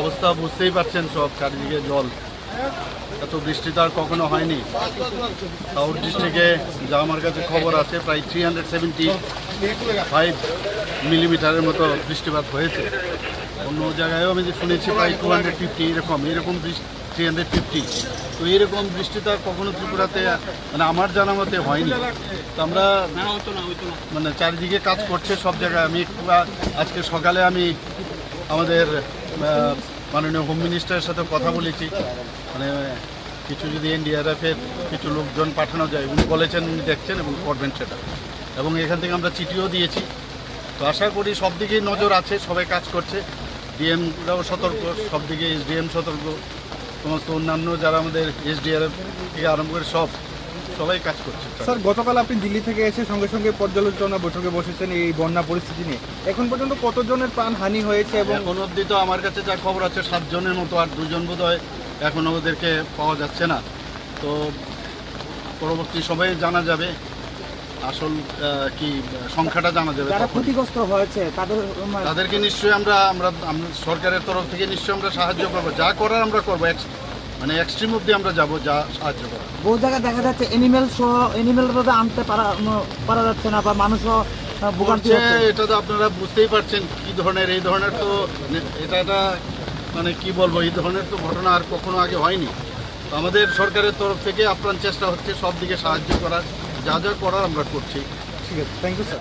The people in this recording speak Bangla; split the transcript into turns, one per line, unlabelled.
অবস্থা বুঝতেই পারছেন সব চারিদিকে জল এত বৃষ্টি তো আর কখনো হয়নি। সাউথ ডিস্ট্রিক্টে যা আমার কাছে খবর আছে, প্রায় থ্রি হান্ড্রেড ফাইভ মিলিমিটারের মতো বৃষ্টিপাত হয়েছে। অন্য জায়গায়ও আমি যে শুনেছি, প্রায় টু হান্ড্রেড ফিফটি এরকম এরকম থ্রি হান্ড্রেড ফিফটি তো এরকম বৃষ্টি তো কখনো ত্রিপুরাতে মানে আমার জানা মতে হয়নি। তো আমরা মানে চারিদিকে কাজ করছে সব জায়গায়। আমি একটু আজকে সকালে আমি আমাদের মাননীয় হোম মিনিস্টারের সাথে কথা বলেছি। মানে কিছু যদি এনডিআরএফের কিছু লোকজন পাঠানো যায় উনি বলেছেন উনি দেখছেন এবং করবেন সেটা। এবং এখান থেকে আমরা চিঠিও দিয়েছি। তো আশা করি সব দিকেই নজর আছে সবাই কাজ করছে। ডিএমরাও সতর্ক সব দিকে এসডিএম সতর্ক সমস্ত অন্যান্য যারা আমাদের এসডিআরএফ থেকে আরম্ভ করে সব সবাই কাজ করছে।
স্যার গতকাল আপনি দিল্লি থেকে এসে সঙ্গে সঙ্গে পর্যালোচনা বৈঠকে বসেছেন এই বন্যা পরিস্থিতি নিয়ে। এখন পর্যন্ত কতজনের প্রাণ হানি হয়েছে এবং
এখন তো আমার কাছে যা খবর আছে সাতজনের মতো আর দুজন বোধ হয় এখনও ওদেরকে পাওয়া যাচ্ছে না। তো পরবর্তী সময়ে জানা যাবে আসল কি সংখ্যাটা জানা যাবে
যারা ক্ষতিগ্রস্ত হয়েছে তাদের
তাদেরকে নিশ্চয়ই আমরা আমরা সরকারের তরফ থেকে নিশ্চয়ই আমরা সাহায্য করব। যা করার আমরা করব মানে এক্সট্রিম অব্দি আমরা যাব যা সাহায্য করার।
বহু জায়গায় দেখা যাচ্ছে এনিমেল সহ এনিমেল আনতে পারা পারা যাচ্ছে না বা মানুষও
এটা তো আপনারা বুঝতেই পারছেন কি ধরনের এই ধরনের তো এটা একটা মানে কি বলব, এই ধরনের তো ঘটনা আর কখনো আগে হয়নি। আমাদের সরকারের তরফ থেকে আপ্রাণ চেষ্টা হচ্ছে সব দিকে সাহায্য করার। যা যা করার আমরা করছি।
ঠিক আছে। Thank you sir